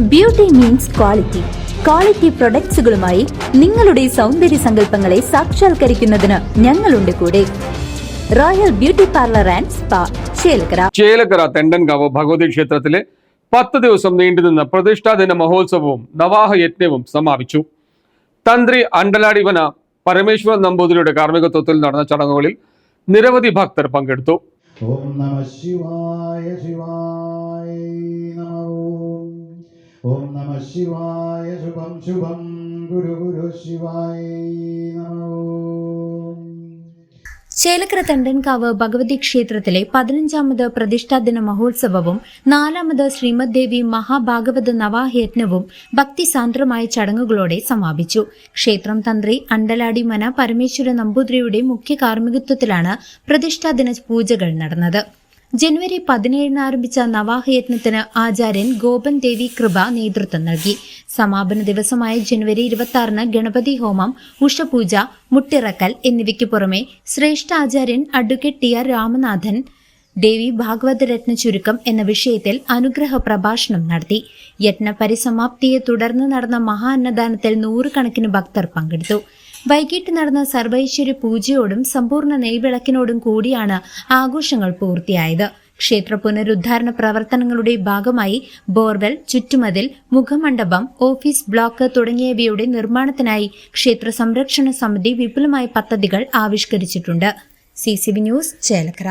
Beauty means quality quality പ്രൊഡക്ട്സുകളുമായി നിങ്ങളുടെ സൗന്ദര്യ സങ്കല്പങ്ങളെ സാക്ഷാത്കരിക്കുന്നതിന് ഞങ്ങളുണ്ട് കൂടെ. Royal beauty parlour and spa Chelakkara. Chelakkara Thendankavu Bhagavathi ക്ഷേത്രത്തിലെ പത്ത് ദിവസം നീണ്ടുനിന്ന പ്രതിഷ്ഠാദിന മഹോത്സവവും നവാഹ യജ്ഞവും സമാപിച്ചു. തന്ത്രി അണ്ടലാടിവന പരമേശ്വരൻ നമ്പൂതിരിയുടെ കാർമ്മികത്വത്തിൽ നടന്ന ചടങ്ങുകളിൽ നിരവധി ഭക്തർ പങ്കെടുത്തു. ഓം നമ ശിവായ ശിവായ. ഓം നമ ശിവായ ശുഭം ശുഭം. ഗുരു ഗുരു ശിവായ നമോ. ചേലക്കര തണ്ടൻകാവ് ഭഗവതി ക്ഷേത്രത്തിലെ പതിനഞ്ചാമത് പ്രതിഷ്ഠാദിന മഹോത്സവവും നാലാമത് ശ്രീമദ് ദേവി മഹാഭാഗവത നവാഹയജ്ഞവും ഭക്തിസാന്ദ്രമായ ചടങ്ങുകളോടെ സമാപിച്ചു. ക്ഷേത്രം തന്ത്രി അണ്ടലാടി മന പരമേശ്വര നമ്പൂതിരിയുടെ മുഖ്യ കാർമ്മികത്വത്തിലാണ് പ്രതിഷ്ഠാദിന പൂജകൾ നടന്നത്. ജനുവരി പതിനേഴിന് ആരംഭിച്ച നവാഹയജ്ഞത്തിന് ആചാര്യൻ ഗോപൻ ദേവി കൃപ നേതൃത്വം നൽകി. സമാപന ദിവസമായ ജനുവരി ഇരുപത്തി ആറിന് ഗണപതി ഹോമം ഉഷപൂജ മുട്ടിറക്കൽ എന്നിവയ്ക്ക് പുറമെ ശ്രേഷ്ഠ ആചാര്യൻ അഡ്വക്കേറ്റ് ടി ആർ രാമനാഥൻ ദേവി ഭാഗവത രത്ന ചുരുക്കം എന്ന വിഷയത്തിൽ അനുഗ്രഹ പ്രഭാഷണം നടത്തി. യജ്ഞ പരിസമാപ്തിയെ തുടർന്ന് നടന്ന മഹാ അന്നദാനത്തിൽ നൂറുകണക്കിന് ഭക്തർ പങ്കെടുത്തു. വൈകിട്ട് നടന്ന സർവൈശ്വര്യ പൂജയോടും സമ്പൂർണ നെയ്വിളക്കിനോടും കൂടിയാണ് ആഘോഷങ്ങൾ പൂർത്തിയായത്. ക്ഷേത്ര പുനരുദ്ധാരണ പ്രവർത്തനങ്ങളുടെ ഭാഗമായി ബോർവെൽ ചുറ്റുമതിൽ മുഖമണ്ഡപം ഓഫീസ് ബ്ലോക്ക് തുടങ്ങിയവയുടെ നിർമ്മാണത്തിനായി ക്ഷേത്ര സംരക്ഷണ സമിതി വിപുലമായ പദ്ധതികൾ ആവിഷ്കരിച്ചിട്ടുണ്ട്. C news Chelakkara.